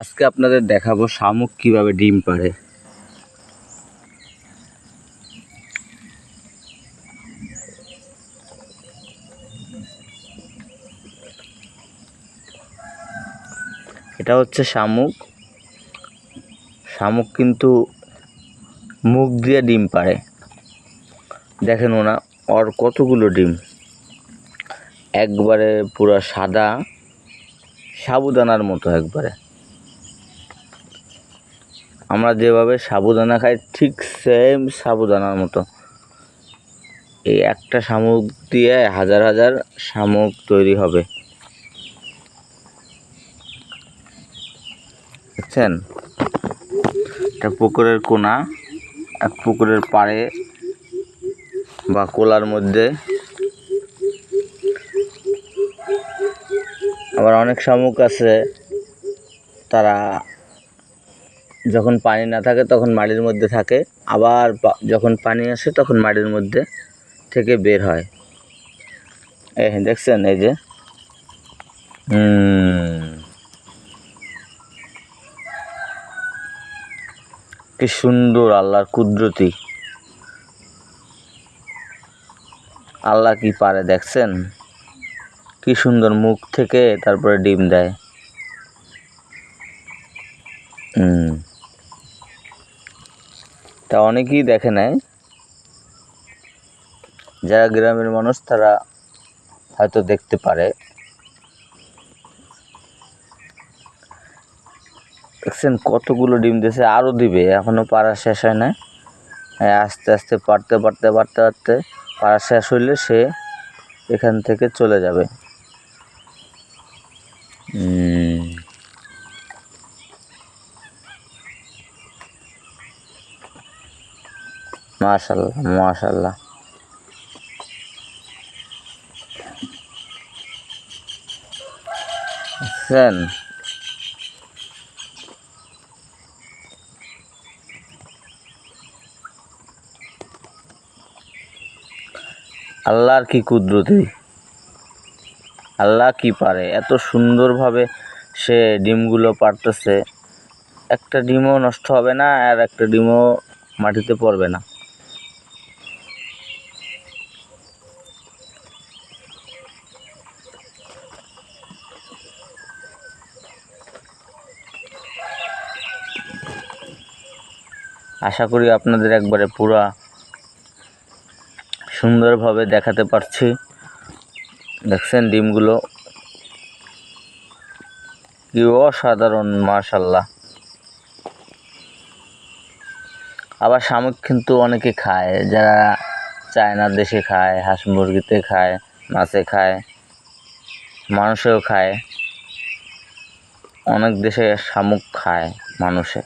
আজকে আপনাদের দেখাবো শামুক কীভাবে ডিম পাড়ে। এটা হচ্ছে শামুক। শামুক কিন্তু মুখ দিয়ে ডিম পাড়ে। দেখেন ওনা, ওর কতগুলো ডিম। একবারে পুরো সাদা, সাবুদানার মতো একবারে। আমরা যেভাবে সাবুদানা খাই, ঠিক সেম সাবুদানার মতো। এই একটা শামুক দিয়ে হাজার হাজার শামুক তৈরি হবে। বুঝছেন? একটা পুকুরের কোনা, এক পুকুরের পাড়ে বা কোলার মধ্যে। আবার অনেক শামুক আছে, তারা যখন পানি না থাকে তখন মাটির মধ্যে থাকে। আবার যখন পানি আসে তখন মাটির মধ্যে থেকে বের হয়। এই দেখছেন, এই যে। কি সুন্দর আল্লাহর কুদরতি। আল্লাহ কি পারে দেখছেন? কি সুন্দর মুখ থেকে তারপরে ডিম দেয়। হুম। তা অনেকেই দেখে নেয়। যারা গ্রামের মানুষ তারা হয়তো দেখতে পারে। দেখছেন কতগুলো ডিম দিয়েছে আরও দিবে। এখনও পাড়া শেষ হয় না এই আস্তে আস্তে পারতে পারতে পারতে পারতে পাড়া শেষ হইলে সে এখান থেকে চলে যাবে। উম, মাশাল্লাহ মাশাল্লাহ। আল্লাহর কি কুদরতি? আল্লাহ কি পারে? এত সুন্দরভাবে সে ডিমগুলো পারতেছে। একটা ডিমও নষ্ট হবে না, আর একটা ডিমও মাটিতে পড়বে না। আশা করি আপনাদের একবারে পুরা সুন্দরভাবে দেখাতে পারছি। দেখছেন ডিমগুলো? কি অসাধারণ মাশাল্লাহ আবার শামুক কিন্তু অনেকে খায়, যারা চায়নার দেশে খায়, হাঁস মুরগিতে খায়, মাছে খায় মানুষেও খায়। অনেক দেশে শামুক খায় মানুষে।